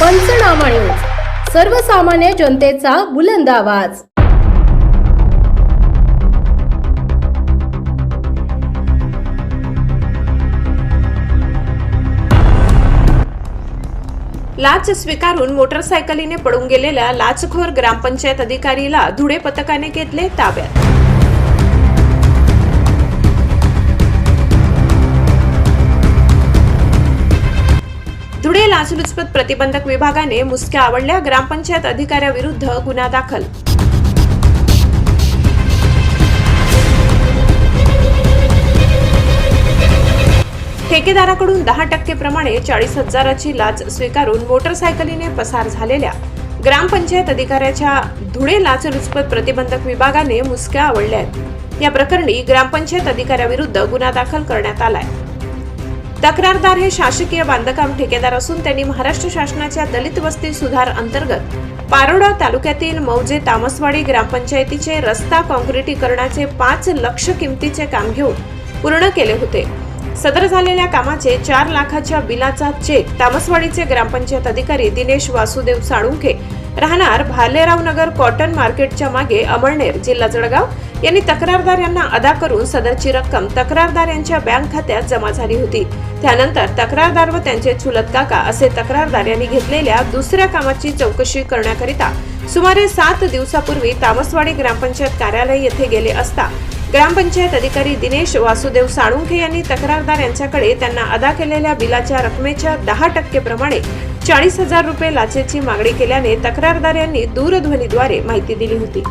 पंचनामा न्यूज. सर्वसामान्य जनतेचा बुलंद आवाज. लाच स्वीकारून मोटरसायकलीने पडून गेलेल्या लाचखोर ग्रामपंचायत अधिकारीला धुळे पथकाने घेतले ताब्यात. धुळे लाचलुचपत प्रतिबंधक विभागाने मुसक्या आवडल्या ग्रामपंचायत अधिकाऱ्याविरुद्ध गुन्हा दाखल. ठेकेदाराकडून दहा टक्के प्रमाणे चाळीस हजाराची लाच स्वीकारून मोटरसायकलीने पसार झालेल्या ग्रामपंचायत अधिकाऱ्याच्या धुळे लाचलुचपत प्रतिबंधक विभागाने मुसक्या आवडल्या आहेत. या प्रकरणी ग्रामपंचायत अधिकाऱ्याविरुद्ध गुन्हा दाखल करण्यात आलाय. तक्रारदार हे शासकीय बांधकाम ठेकेदार असून त्यांनी महाराष्ट्र शासनाच्या दलित वस्ती सुधार अंतर्गत पारोडा तालुक्यातील मौजे तामसवाडी ग्रामपंचायतीचे रस्ता काँक्रिटीकरणाचे पाच लक्ष किमतीचे काम घेऊन पूर्ण केले होते. सदर झालेल्या कामाचे चार लाखाच्या बिलाचा चेक तामसवाडीचे ग्रामपंचायत अधिकारी दिनेश वासुदेव साळुंखे राहणार भालेराव नगर कॉटन मार्केटच्या मागे अमळनेर जिल्हा जळगाव. यांनी तक्रारदार यांना अदा करून सदरची रक्कम तक्रारदार यांच्या बँक खात्यात जमा झाली होती. त्यानंतर तक्रारदार व त्यांचे चुलत काका असे तक्रारदार यांनी घेतलेल्या दुसऱ्या कामाची चौकशी करण्याकरिता सुमारे सात दिवसापूर्वी तामसवाडी ग्रामपंचायत कार्यालय येथे गेले असता ग्रामपंचायत अधिकारी दिनेश वासुदेव साळुंखे यांनी तक्रारदार यांच्याकडे त्यांना अदा केलेल्या बिलाच्या रकमेच्या दहा टक्के प्रमाणे चाळीस हजार रुपये लाचेची मागणी केल्याने तक्रारदार यांनी दूरध्वनीद्वारे माहिती दिली होती.